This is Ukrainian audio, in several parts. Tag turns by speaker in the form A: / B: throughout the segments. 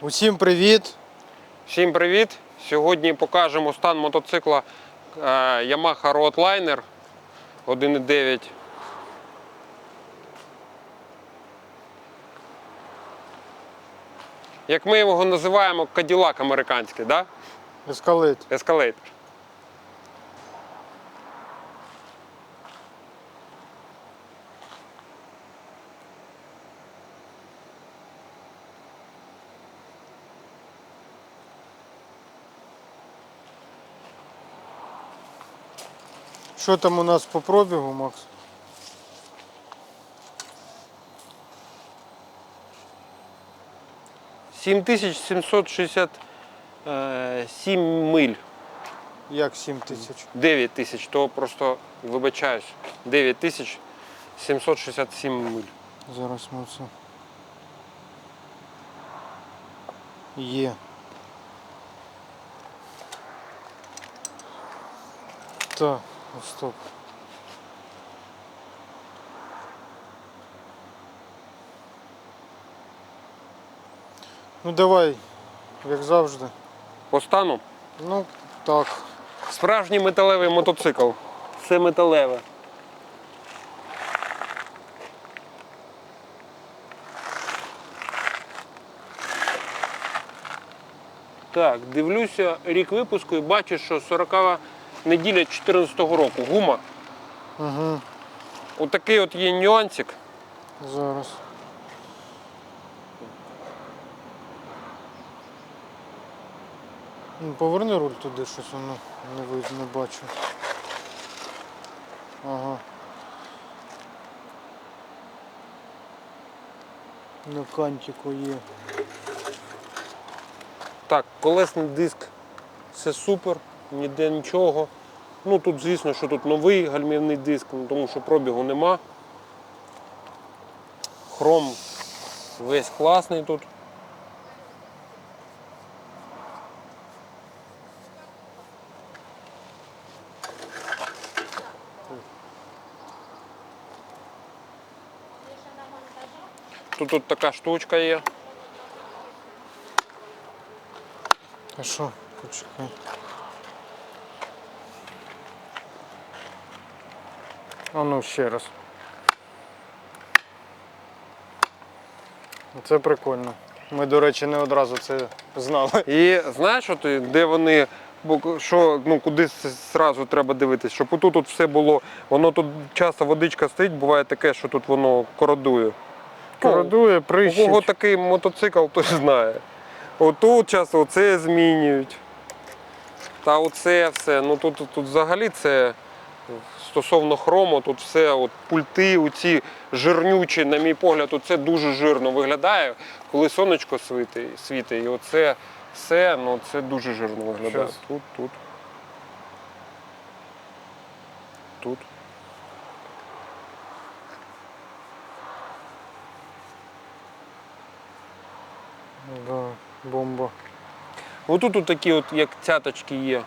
A: Усім привіт!
B: Всім привіт! Сьогодні покажемо стан мотоцикла е, Yamaha Roadliner 1.9. Як ми його називаємо, Cadillac американський, да?
A: Escalade.
B: Escalade.
A: Що там у нас по пробігу, Макс?
B: – 7767 миль.
A: Як 7 тисяч?
B: 9 тисяч, то просто вибачаюсь. 9 тисяч 767 миль.
A: Зараз ми це. Є. Так, о, стоп. Ну давай, як завжди.
B: По стану
A: Ну, так.
B: Справжній металевий мотоцикл. Все металеве. Так, дивлюся рік випуску і бачу, що 40 неділя 2014 року. Гума.
A: Угу.
B: Отакий от є нюансик.
A: Зараз. Ну, поверни руль туди, щось воно не видно, не бачу. Ага. На кантику є.
B: Так, колесний диск все супер, ніде нічого. Ну тут, звісно, що тут новий гальмівний диск, ну, тому що пробігу нема. Хром весь класний тут. Тут, тут така штучка є.
A: А що? Почекай. А ну ще раз. Це прикольно. Ми, до речі, не одразу це знали.
B: І знаєш, от, де вони, бо що, ну, куди зразу треба дивитися, щоб отут от все було, воно тут часто водичка стоїть, буває таке, що тут воно кородує.
A: Кородує,
B: У
A: прищить.
B: кого такий мотоцикл, той знає. Отут часто оце змінюють. Та оце все. Ну тут, тут взагалі це стосовно хрому, тут все, от пульти, оці жирнючі, на мій погляд, це дуже жирно виглядає, коли сонечко світить, світить. І оце все, ну це дуже жирно виглядає.
A: Щас.
B: Тут, тут. Тут.
A: Да, бомба.
B: Отут от такі, от, як цяточки є.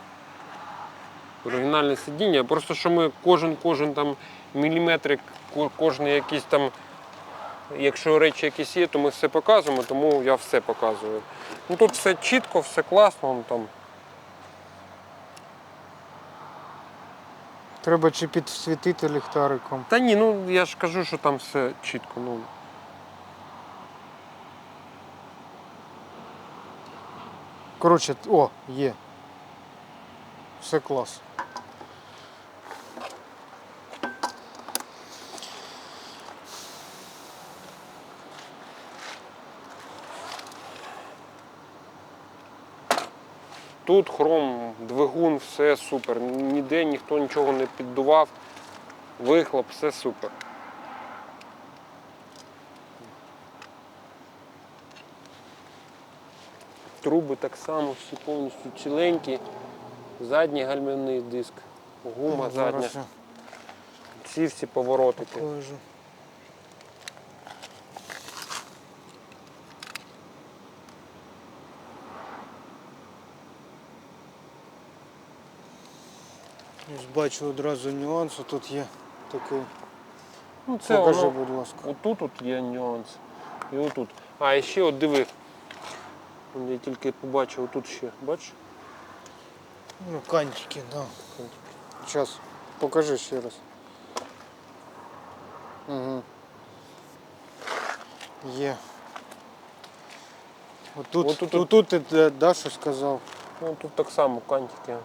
B: Оригінальне сидіння. Просто що ми кожен кожен там міліметрик, ко- кожен якийсь там, якщо речі якісь є, то ми все показуємо, тому я все показую. Ну тут все чітко, все класно. там.
A: Треба чи підсвітити ліхтариком.
B: Та ні, ну я ж кажу, що там все чітко. Ну.
A: Коротше, о, є. Все клас.
B: Тут хром, двигун, все супер. Ніде ніхто нічого не піддував. Вихлоп, все супер. Труби так само, всі повністю ціленькі. Задній гальмівний диск, гума задня.
A: Зараз
B: Ці всі поворотики.
A: покажу. Ось бачу одразу нюанс, тут є такий.
B: Ну, це
A: Покажи,
B: воно,
A: будь ласка.
B: отут от є нюанс. І отут. А, і ще от диви. Я тільки побачив тут ще. Бачиш?
A: Ну, кантики, да. Сейчас, покажи ще раз. Угу. Є. Отут,
B: Отут-
A: тут, тут ти да, да, що сказав.
B: Ну тут так само кантики.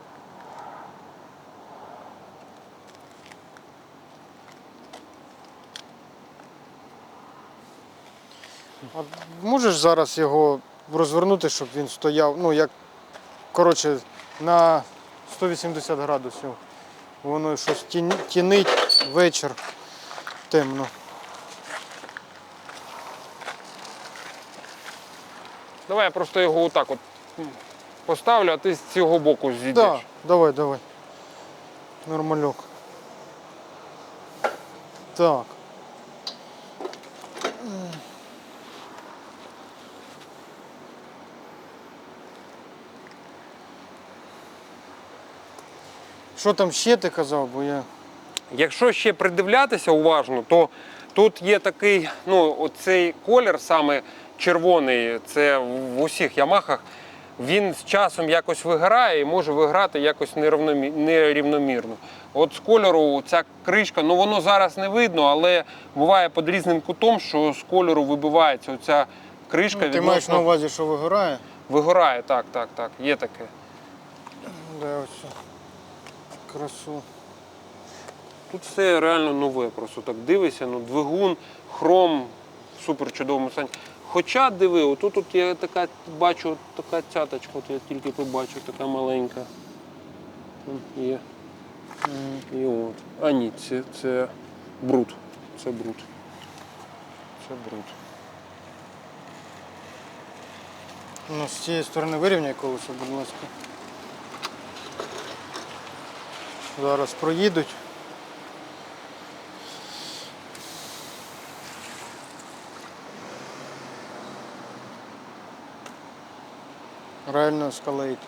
A: А можеш зараз його розвернути, щоб він стояв, ну як, коротше, на 180 градусів. Воно щось тін- тінить вечір темно.
B: Давай я просто його отак от поставлю, а ти з цього боку зійдеш.
A: Да, давай, давай. Нормальок. Так. Що там ще ти казав, бо я.
B: Якщо ще придивлятися уважно, то тут є такий, ну, оцей колір саме червоний, це в усіх ямахах, він з часом якось виграє і може виграти якось нерівномірно. От з кольору ця кришка, ну воно зараз не видно, але буває під різним кутом, що з кольору вибивається оця кришка.
A: Ну, ти маєш на увазі, що вигорає?
B: Вигорає, так, так, так, є таке.
A: Да, ось. Красу.
B: Тут все реально нове, просто так дивишся, ну двигун, хром супер чудовому стані. Хоча диви, отут тут я така бачу така цяточка, от я тільки побачив, така маленька. Є. І от. А ні, це, це бруд. Це бруд. Це бруд.
A: Ну, з цієї сторони вирівняй колесо, будь ласка. Зараз проїдуть. Реально скалейт.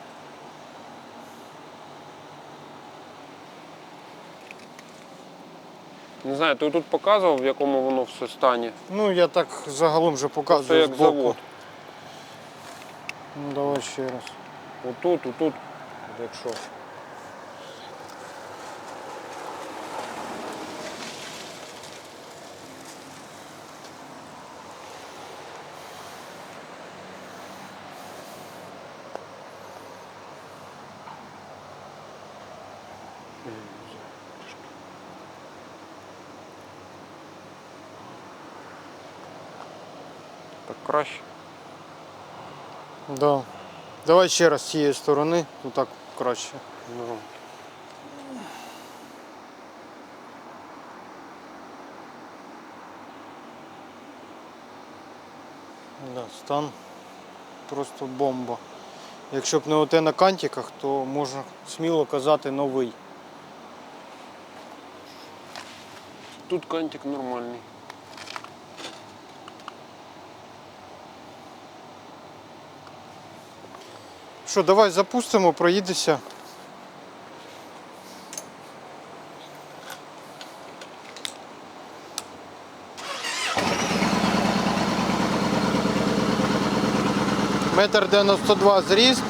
B: Не знаю, ти тут показував, в якому воно все стані.
A: Ну, я так загалом вже
B: Це як
A: збоку.
B: завод.
A: Ну, давай ще раз.
B: Отут, отут, якщо. Так краще.
A: Да. Давай ще раз з цієї сторони, ну так краще.
B: Ну.
A: Да, стан просто бомба. Якщо б не оте на кантиках, то можна сміло казати новий.
B: Тут кантик нормальний.
A: Що, давай запустимо, проїдися. Метр 92 зріст.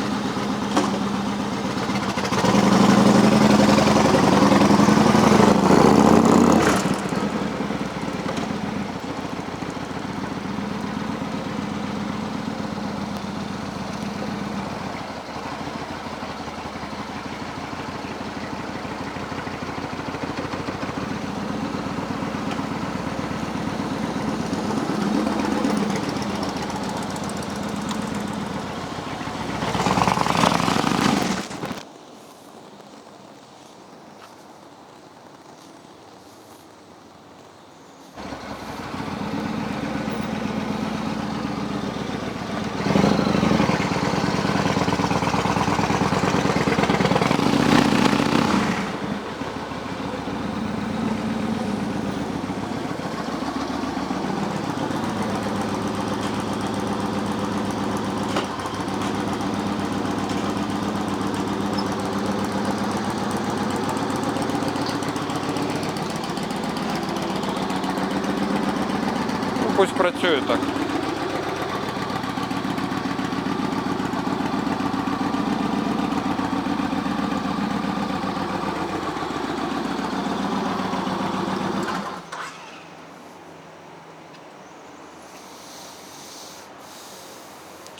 B: пусть працює так.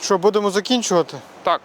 A: Що, будемо закінчувати?
B: Так.